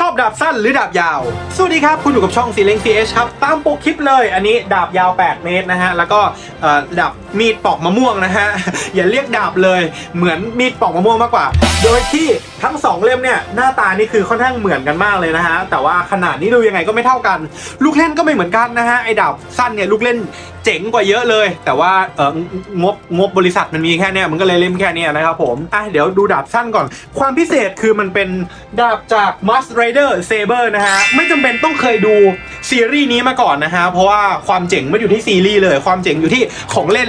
ชอบดาบสั้นหรือดาบยาว สวัสดีครับ คุณอยู่กับช่องซีเล้งซีเอชครับ ตามโปกคลิปเลย อันนี้ดาบยาว 8 เมตรนะฮะ แล้วก็ดาบมีดปอกมะม่วงนะฮะ อย่าเรียกดาบเลย เหมือนมีดปอกมะม่วงมากกว่า โดยที่ ทั้งสองเล่มเนี่ยหน้าตานี่คือค่อนข้างเหมือนกันมากเลยนะฮะแต่ว่าขนาดนี้ดูยังไงก็ไม่เท่ากัน ลูกเล่นก็ไม่เหมือนกันนะฮะไอ้ดาบสั้นเนี่ยลูกเล่นเจ๋งกว่าเยอะเลย แต่ว่าเอองบงบบริษัทมันมีแค่เนี้ยมันก็เลยเล่มแค่เนี้ยนะครับผมอะเดี๋ยวดูดาบสั้นก่อน ความพิเศษคือมันเป็นดาบจาก m a s Rider Saber นะฮะไม่จำเป็นต้องเคยดูซีรีส์นี้มาก่อนนะฮะเพราะว่าความเจ๋งไม่อยู่ที่ซีรีส์เลย ความเจ๋งอยู่ที่ของเล่น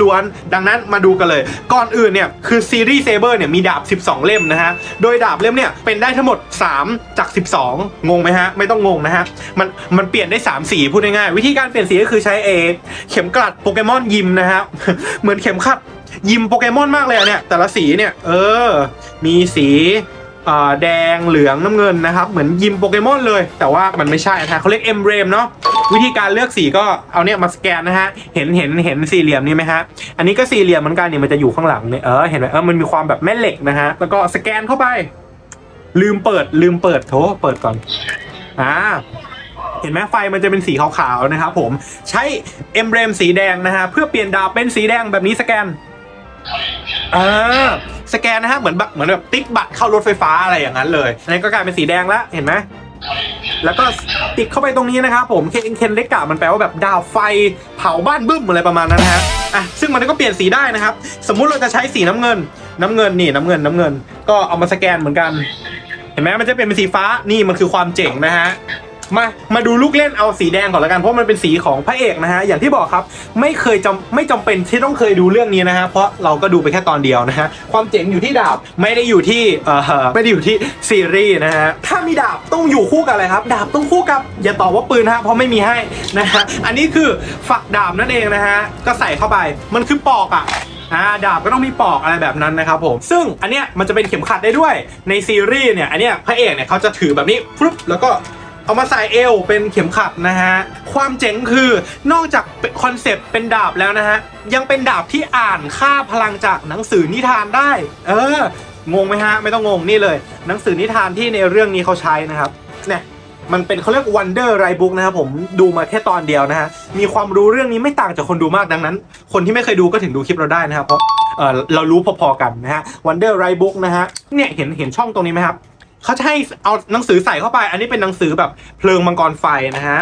ล้วนๆดังนั้นมาดูกันเลย ก่อนอื่นเนี่ยคือซีรีส์ Saber เนี่ยมีดาบ 12 เล่มนะฮะโดยดาบเล่มเนี่ยเป็นได้ทั้งหมด 3 จาก 12 งงไหมฮะ ไม่ต้องงงนะฮะ มันมันเปลี่ยนได้ 3 สีพูดง่ายๆ วิธีการเปลี่ยนสีก็คือใช้เอเข็มกลัดโปเกมอนยิมนะฮะ เหมือนเข็มขัดยิมโปเกมอนมากเลยเนี่ย แต่ละสีเนี่ย เออ มีสี แดงเหลืองน้ำเงินนะครับเหมือนยิมโปเกมอนเลย แต่ว่ามันไม่ใช่นะเขาเรียกเอมเรมเนาะวิธีการเลือกสีก็เอาเนี่ยมาสแกนนะฮะเห็นเห็นเห็นสี่เหลี่ยมนี่ไหมฮะอันนี้ก็สี่เหลี่ยมเหมือนกันเนี่ยมันจะอยู่ข้างหลังเนี่ยเออเห็นไหมเออมันมีความแบบแม่เหล็กนะฮะแล้วก็สแกนเข้าไป ลืมเปิดลืมเปิดโถเปิดก่อนอ่าเห็นไหมไฟมันจะเป็นสีขาวๆนะครับผมใช้เอมเรมสีแดงนะฮะเพื่อเปลี่ยนดาบเป็นสีแดงแบบนี้สแกน อ่าสแกนนะฮะเหมือนแบบเหมือนแบบติ๊กบัตรเข้ารถไฟฟ้าอะไรอย่างนั้นเลยอันนี้ก็กลายเป็นสีแดงแล้วเห็นไหมแล้วก็ติดเข้าไปตรงนี้นะครับผมเคนเคนเล็กกะมันแปลว่าแบบดาวไฟเผาบ้านบึ้มอะไรประมาณนั้นนะฮะอะซึ่งมันก็เปลี่ยนสีได้นะครับ สมมุติเราจะใช้สีน้ำเงิน น้ำเงินนี่น้ำเงินน้ำเงิน ก็เอามาสแกนเหมือนกัน เห็นไหมมันจะเป็นเป็นสีฟ้านี่มันคือความเจ๋งนะฮะ มา มาดูลูกเล่นเอาสีแดงก่อนล้วกัน เพราะมันเป็นสีของพระเอกนะฮะ อย่างที่บอกครับ ไม่เคยจำไม่จำเป็นที่ต้องเคยดูเรื่องนี้นะฮะ เพราะเราก็ดูไปแค่ตอนเดียวนะฮะ ความเจ๋งอยู่ที่ดาบ ไม่ได้อยู่ที่ เอ่อ ไม่ได้อยู่ที่ซีรีส์นะฮะ ถ้ามีดาบต้องอยู่คู่กับอะไรครับ ดาบต้องคู่กับ อย่าตอบว่าปืนฮะ เพราะไม่มีให้นะฮะ อันนี้คือฝักดาบนั่นเองนะฮะ ก็ใส่เข้าไป มันคือปอกอะอ่าดาบก็ต้องมีปอกอะไรแบบนั้นนะครับผม ซึ่งอันเนี้ยมันจะเป็นเข็มขัดได้ด้วย ในซีรีส์เนี่ย อันเนี้ยพระเอกเนี่ยเขาจะถือแบบนี้ฟลุ๊บแล้วก็ เอามาใส่เอวเป็นเข็มขัดนะฮะ ความเจ๋งคือนอกจากคอนเซปต์เป็นดาบแล้วนะฮะ ยังเป็นดาบที่อ่านค่าพลังจากหนังสือนิทานได้ เออ งงไหมฮะ ไม่ต้องงงนี่เลย หนังสือนิทานที่ในเรื่องนี้เขาใช้นะครับเนี่ยมันเป็นเขาเรียก Wonder r i Book นะครับผมดูมาแค่ตอนเดียวนะฮะ มีความรู้เรื่องนี้ไม่ต่างจากคนดูมากดังนั้น คนที่ไม่เคยดูก็ถึงดูคลิปเราได้นะครับเพราะเออเรารู้พอๆกันนะฮะ Wonder r i Book นะฮะเนี่ยเห็นเห็นช่องตรงนี้ไหมครับ เขาจะให้เอาหนังสือใส่เข้าไป อันนี้เป็นหนังสือแบบเพลิงมังกรไฟนะฮะ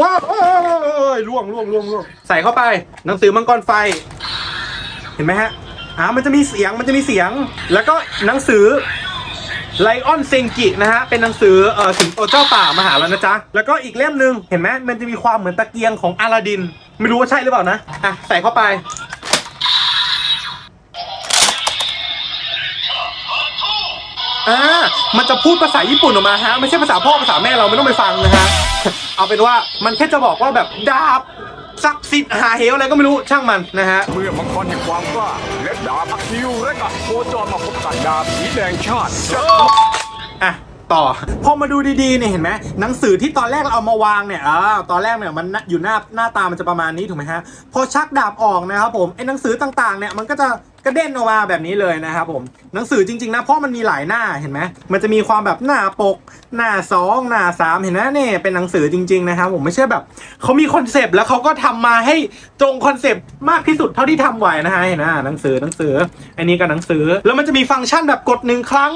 ว้าวเอ้ยเอ้ยเอ้ยเอ้ยล่วงล่วงล่วงล่วงใส่เข้าไปหนังสือมังกรไฟ เห็นไหมฮะอ่ามันจะมีเสียงมันจะมีเสียง แล้วก็หนังสือไลออนเซงกินะฮะ เป็นหนังสือเอ่อสิงโตเจ้าป่ามาหาแล้วนะจ๊ะ แล้วก็อีกเล่มหนึ่งเห็นไหมมันจะมีความเหมือนตะเกียงของอลาดิน ไม่รู้ว่าใช่หรือเปล่านะ อะ ใส่เข้าไป อ่ามันจะพูดภาษาญี่ปุ่นออกมาฮะ ไม่ใช่ภาษาพ่อภาษาแม่เราไม่ต้องไปฟังนะฮะ เอาเป็นว่ามันแค่จะบอกว่าแบบดาบศักดิ์สิทธิ์หาเหวอะไรก็ไม่รู้ช่างมันนะฮะ เมื่อมังกรแห่งความกล้าและดาบอัคคิวและกับโคจรมาพบกันดาบสีแดงชาติอะต่อพอมาดูดีๆเนี่ยเห็นไหมหนังสือที่ตอนแรกเราเอามาวางเนี่ยอ่าตอนแรกเนี่ยมันอยู่หน้าหน้าตามันจะประมาณนี้ถูกไหมฮะพอชักดาบออกนะครับผมไอ้หนังสือต่างๆเนี่ยมันก็จะ กระเด็นออกมาแบบนี้เลยนะครับผมหนังสือจริง ๆ นะเพราะมันมีหลายหน้าเห็นไหมมันจะมีความแบบหน้าปก หน้าสองหน้าสามเห็นไหมเนี่ยเป็นหนังสือจริง ๆ นะครับผมไม่ใช่แบบเขามีคอนเซปต์แล้วเขาก็ทำมาให้ตรงคอนเซปต์มากที่สุดเท่าที่ทำไหวนะฮะเห็นไหมหนังสือหนังสืออันนี้ก็หนังสือแล้วมันจะมีฟังก์ชันแบบกดหนึ่งครั้ง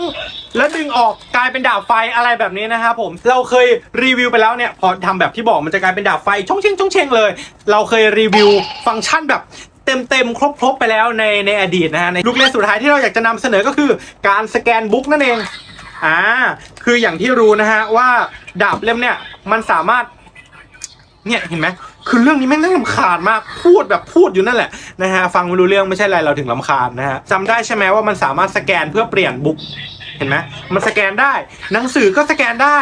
แล้วดึงออกกลายเป็นดาบไฟอะไรแบบนี้นะครับผมเราเคยรีวิวไปแล้วเนี่ยพอทำแบบที่บอกมันจะกลายเป็นดาบไฟช่องเชงช่องเชงเลย เราเคยรีวิวฟังก์ชันแบบ เต็มๆ ครบๆ ไปแล้วในในอดีตนะฮะในลูกเล่นสุดท้ายที่เราอยากจะนำเสนอก็คือการสแกนบุ๊กนั่นเองอ่าคืออย่างที่รู้นะฮะว่าดาบเล่มเนี่ยมันสามารถเนี่ยเห็นไหมคือเรื่องนี้แม่งน่ารำคาญมากพูดแบบพูดอยู่นั่นแหละนะฮะฟังไม่รู้เรื่องไม่ใช่อะไรเราถึงลำคาญนะฮะจำได้ใช่ไหมว่ามันสามารถสแกนเพื่อเปลี่ยนบุ๊กเห็นไหมมันสแกนได้ หนังสือก็สแกนได้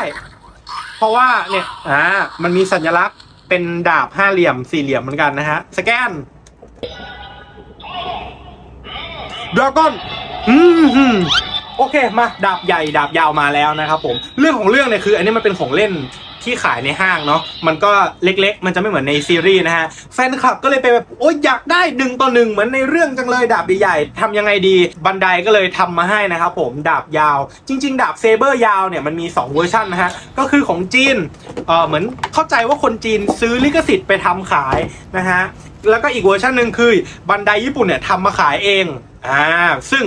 เพราะว่าเนี่ยอ่ามันมีสัญลักษณ์เป็นดาบห้าเหลี่ยมสี่เหลี่ยมเหมือนกันนะฮะสแกน ดราก้อนอืมโอเคมาดาบใหญ่ดาบยาวมาแล้วนะครับผมเรื่องของเรื่องเนี่ยคือ อันนี้มันเป็นของเล่น ที่ขายในห้างเนาะมันก็เล็กๆ มันจะไม่เหมือนในซีรีส์นะฮะแฟนคลับก็เลยไปแบบโอ๊ยอยากได้หนึ่งต่อหนึ่งเหมือนในเรื่องจังเลยดาบใหญ่ๆทำยังไงดีบันไดก็เลยทำมาให้นะครับผมดาบยาว จริง ๆ ดาบเซเบอร์ยาวเนี่ยมันมี 2 เวอร์ชันนะฮะก็คือของจีนเออเหมือนเข้าใจว่าคนจีนซื้อลิขสิทธิ์ไปทำขายนะฮะแล้วก็อีกเวอร์ชันหนึ่งคือบันไดญี่ปุ่นเนี่ยทำมาขายเองอ่าซึ่ง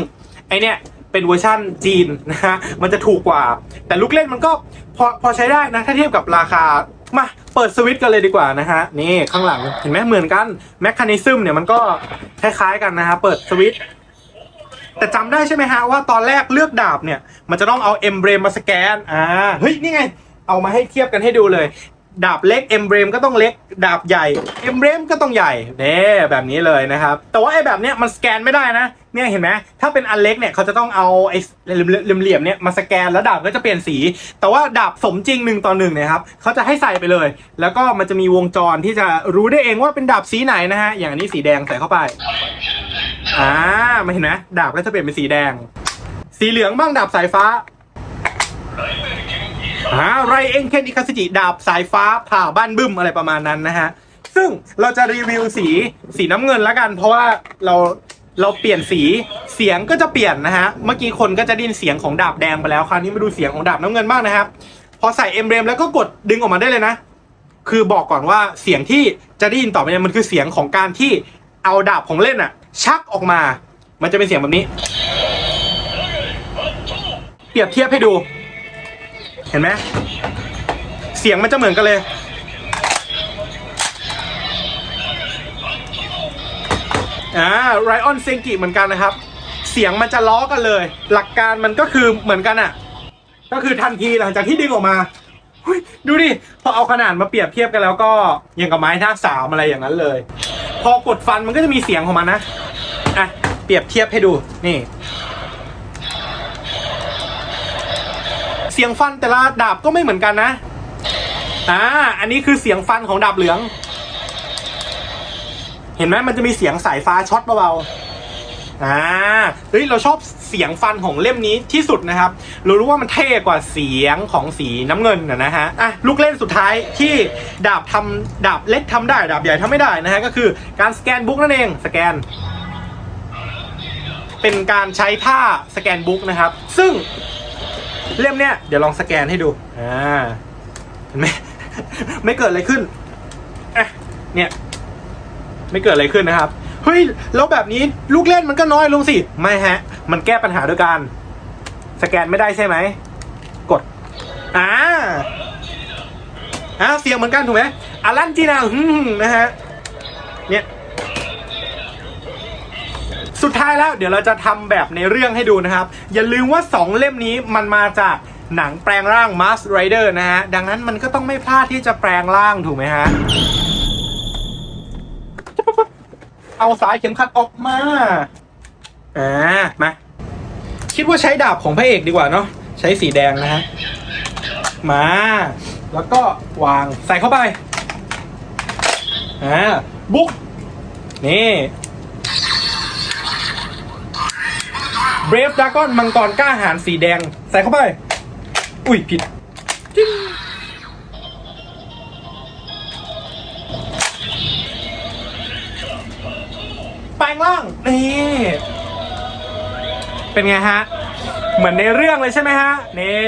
ไอเนี่ย เป็นเวอร์ชั่นจีนนะฮะมันจะถูกกว่า แต่ลูกเล่นมันก็พอพอใช้ได้นะถ้าเทียบกับราคามาเปิดสวิตช์กันเลยดีกว่านะฮะนี่ข้างหลังเห็นไหมเหมือนกันแมคคานิซึมเนี่ยมันก็คล้ายๆกันนะฮะเปิดสวิตช์แต่จำได้ใช่ไหมฮะว่าตอนแรกเลือกดาบเนี่ย มันจะต้องเอาเอมเบรมมาสแกนอ่าเฮ้ยนี่ไง เอามาให้เทียบกันให้ดูเลย ดาบเล็กเอ็มเบรมก็ต้องเล็ก ดาบใหญ่เอ็มเบรมก็ต้องใหญ่เน่แบบนี้เลยนะครับ แต่ว่าไอ้แบบเนี้ยมันสแกนไม่ได้นะเนี่ยเห็นไหมถ้าเป็นอันเล็กเนี่ยเขาจะต้องเอาไอ้เหลี่ยมเนี่ยมาสแกนแล้วดาบก็จะเปลี่ยนสี แต่ว่าดาบสมจริงหนึ่งต่อหนึ่งนี่ยครับเขาจะให้ใส่ไปเลย แล้วก็มันจะมีวงจรที่จะรู้ได้เองว่าเป็นดาบสีไหนนะฮะอย่างนี้สีแดงใส่เข้าไปอ่ามาเห็นไหมดาบก็จะเปลี่ยนเป็นสีแดง สีเหลืองบ้างดาบสายฟ้า อ่าไรเอ็นเคนอิคาสจิดาบสายฟ้าผ่าบ้านบึ้มอะไรประมาณนั้นนะฮะ ซึ่งเราจะรีวิวสีสีน้ำเงินแล้วกัน เพราะว่าเราเราเปลี่ยนสีเสียงก็จะเปลี่ยนนะฮะ เมื่อกี้คนก็จะดินเสียงของดาบแดงไปแล้วคราวนี้มาดูเสียงของดาบน้ำเงินบ้างนะครับ พอใส่เอ็มเบรมแล้วก็กดดึงออกมาได้เลยนะ คือบอกก่อนว่าเสียงที่จะได้ยินต่อไปเนี่ยมันคือเสียงของการที่เอาดาบของเล่นอะชักออกมา มันจะเป็นเสียงแบบนี้ เปรียบเทียบให้ดู เห็นไหมเสียงมันจะเหมือนกันเลย อ่าไรออนเซงกิเหมือนกันนะครับ เสียงมันจะล้อกันเลย หลักการมันก็คือเหมือนกันอะ ก็คือทันทีหลังจากที่ดึงออกมาดูดิ พอเอาขนาดมาเปรียบเทียบกันแล้วก็ยังกับไม้หน้าสามอะไรอย่างนั้นเลย พอกดฟันมันก็จะมีเสียงของมันนะ อะ เปรียบเทียบให้ดู นี่ สียงฟันแต่ละดาบก็ไม่เหมือนกันนะอ่าอันนี้คือเสียงฟันของดาบเหลือง เห็นไหมมันจะมีเสียงสายฟ้าช็อตเบาๆอ่าเฮ้ยเราชอบเสียงฟันของเล่มนี้ที่สุดนะครับ เรารู้ว่ามันเท่กว่าเสียงของสีน้ำเงินนะนะฮะอะลูกเล่นสุดท้ายที่ดาบทำดาบเล็กทำได้ ดาบใหญ่ทำไม่ได้นะฮะก็คือการสแกนบุ๊กนั่นเองสแกนเป็นการใช้ท่าสแกนบุ๊กนะครับ ซึ่ง เล่มเนี้ยเดี๋ยวลองสแกนให้ดูอ่าเห็นไหม ไม่เกิดอะไรขึ้นอะเนี่ยไม่เกิดอะไรขึ้นนะครับเฮ้ยแล้วแบบนี้ลูกเล่นมันก็น้อยลงสิไม่ฮะ มันแก้ปัญหาด้วยการสแกนไม่ได้ใช่ไหมกดอ่าอ่าเสียงเหมือนกันถูกไหมอารันจีนาฮึ่มนะฮะ เนี่ย สุดท้ายแล้วเดี๋ยวเราจะทำแบบในเรื่องให้ดูนะครับ อย่าลืมว่า 2 เล่มนี้มันมาจากหนังแปลงร่าง Mask Rider นะฮะ ดังนั้นมันก็ต้องไม่พลาดที่จะแปลงร่างถูกไหมฮะ เอาสายเข็มขัดออกมา อ่า มา คิดว่าใช้ดาบของพระเอกดีกว่าเนาะ ใช้สีแดงนะฮะ มา แล้วก็วางใส่เข้าไป อ่า บุ๊กนี่ เบรฟดากอนมังกรกล้าหาญสีแดง ใส่เข้าไป อุ้ยผิดจิ้งแปลงร่างนี่เป็นไงฮะ เหมือนในเรื่องเลยใช่ไหมฮะ นี่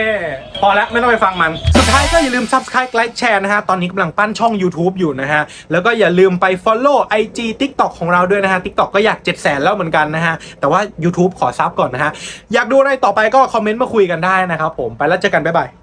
พอแล้วไม่ต้องไปฟังมัน สุดท้ายก็อย่าลืม subscribe ไลค์แชร์นะฮะ ตอนนี้กำลังปั้นช่อง YouTube อยู่นะฮะ แล้วก็อย่าลืมไป follow IG TikTok ของเราด้วยนะฮะ TikTok ก็อยาก 7 0 0 0 0แล้วเหมือนกันนะฮะ แต่ว่า YouTube ขอซับก่อนนะฮะ อยากดูอะไรต่อไปก็คอมเมนต์มาคุยกันได้นะครับผมไปแล้วเจอกันบ๊ายบาย